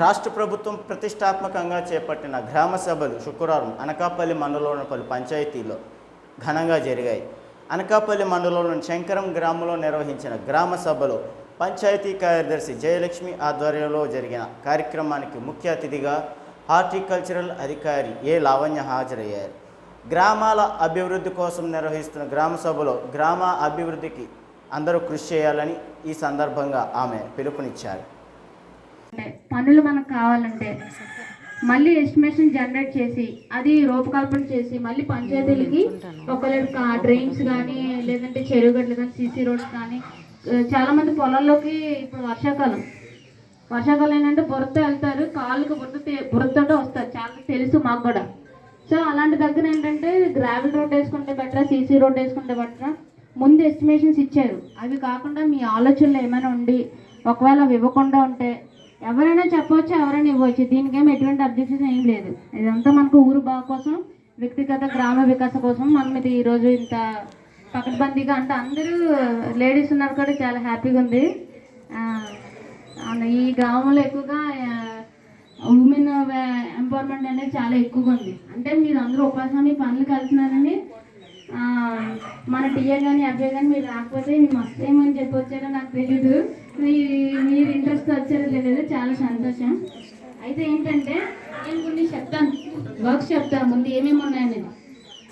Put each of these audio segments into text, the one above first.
రాష్ట్ర ప్రభుత్వం ప్రతిష్టాత్మకంగా చేపట్టిన గ్రామ సభలు శుక్రవారం అనకాపల్లి మండలంలోని పలు పంచాయతీల్లో ఘనంగా జరిగాయి. అనకాపల్లి మండలంలోని శంకరం గ్రామంలో నిర్వహించిన గ్రామ సభలో పంచాయతీ కార్యదర్శి జయలక్ష్మి ఆధ్వర్యంలో జరిగిన కార్యక్రమానికి ముఖ్య అతిథిగా హార్టికల్చరల్ అధికారి ఏ లావణ్య హాజరయ్యారు. గ్రామాల అభివృద్ధి కోసం నిర్వహిస్తున్న గ్రామ సభలో గ్రామ అభివృద్ధికి అందరూ కృషి చేయాలని ఈ సందర్భంగా ఆమె పిలుపునిచ్చారు. పనులు మనకు కావాలంటే మళ్ళీ ఎస్టిమేషన్ జనరేట్ చేసి అది రూపకల్పన చేసి మళ్ళీ పంచాయతీలకి ఒకళ్ళకి డ్రైన్స్ కానీ లేదంటే చెరువుగడ్డలు కానీ సీసీ రోడ్స్ కానీ చాలామంది చాలా మంది పొలాల్లోకి ఇప్పుడు వర్షాకాలం. వర్షాకాలం ఏంటంటే బురద వెళ్తారు కాళ్ళకి బురద తే- బురదతో వస్తారు చాలా తెలుసు మాకు కూడా. సో అలాంటి దగ్గర ఏంటంటే గ్రావెల్ రోడ్ వేసుకుంటే బెటరా సీసీ రోడ్ వేసుకుంటే బెటరా ముందు ఎస్టిమేషన్స్ ఇచ్చారు. అవి కాకుండా మీ ఆలోచనలు ఏమైనా ఉండి ఒకవేళ అవి ఇవ్వకుండా ఉంటే ఎవరైనా చెప్పవచ్చు ఎవరైనా ఇవ్వచ్చు. దీనికేమి ఎటువంటి అబ్జెక్షన్ ఏం లేదు. ఇదంతా మనకు ఊరు బాగు కోసం వ్యక్తిగత గ్రామ వికాస కోసం మనం ఇది ఈరోజు ఇంత పకడ్బందీగా అంటే అందరూ లేడీస్ ఉన్నారు కూడా చాలా హ్యాపీగా ఉంది. ఈ గ్రామంలో ఎక్కువగా ఉమెన్ ఎంపవర్మెంట్ అనేది చాలా ఎక్కువగా ఉంది. అంటే మీరు అందరూ ఉపాసాన్ని పనులు కలుతున్నారని మన టీఏ కానీ అబ్బాయి కానీ మీరు రాకపోతే మేము వస్తేమని చెప్పొచ్చారో నాకు తెలీదు. మీరు ఇంట్రెస్ట్ వచ్చారో తెలియదు చాలా సంతోషం. అయితే ఏంటంటే నేను కొన్ని చెప్తాను వర్క్స్ చెప్తాను ముందు ఏమేమి ఉన్నాయనేది.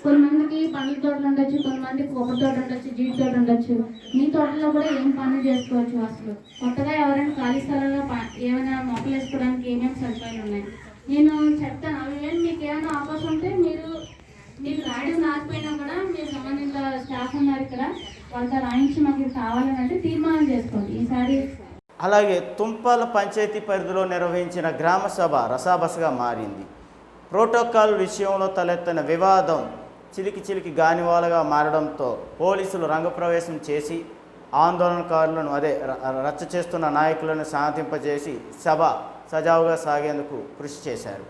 కొంతమందికి పండ్ల తోటలు ఉండొచ్చు కొంతమంది కొబ్బరి తోట ఉండొచ్చు జీడి తోట ఉండొచ్చు. మీ తోటలో కూడా ఏం పనులు చేసుకోవచ్చు అసలు? కొత్తగా ఎవరైనా ఖాళీ స్థలంలో ప- ఏమైనా మొక్కలు వేసుకోవడానికి ఏమేమి సదుపాయాలు ఉన్నాయి? నేను చెప్తాను అవి మీకు ఏమైనా అవకాశం ఉంటే మీరు మీకు రాయడం రాకపోయినా కూడా మీరు సంబంధిత స్టాఫ్ ఉన్నారు ఇక్కడ. వాళ్ళతో రాయించి మాకు కావాలని అంటే తీర్మానం చేసుకోండి. ఈసారి అలాగే తుంపాల పంచాయతీ పరిధిలో నిర్వహించిన గ్రామ సభ రసాబసగా మారింది. ప్రోటోకాల్ విషయంలో తలెత్తిన వివాదం చిలికి చిలికి గానివాలగా మారడంతో పోలీసులు రంగప్రవేశం చేసి ఆందోళనకారులను అదే రచ్చ చేస్తున్న నాయకులను శాంతింపజేసి సభ సజావుగా సాగేందుకు కృషి చేశారు.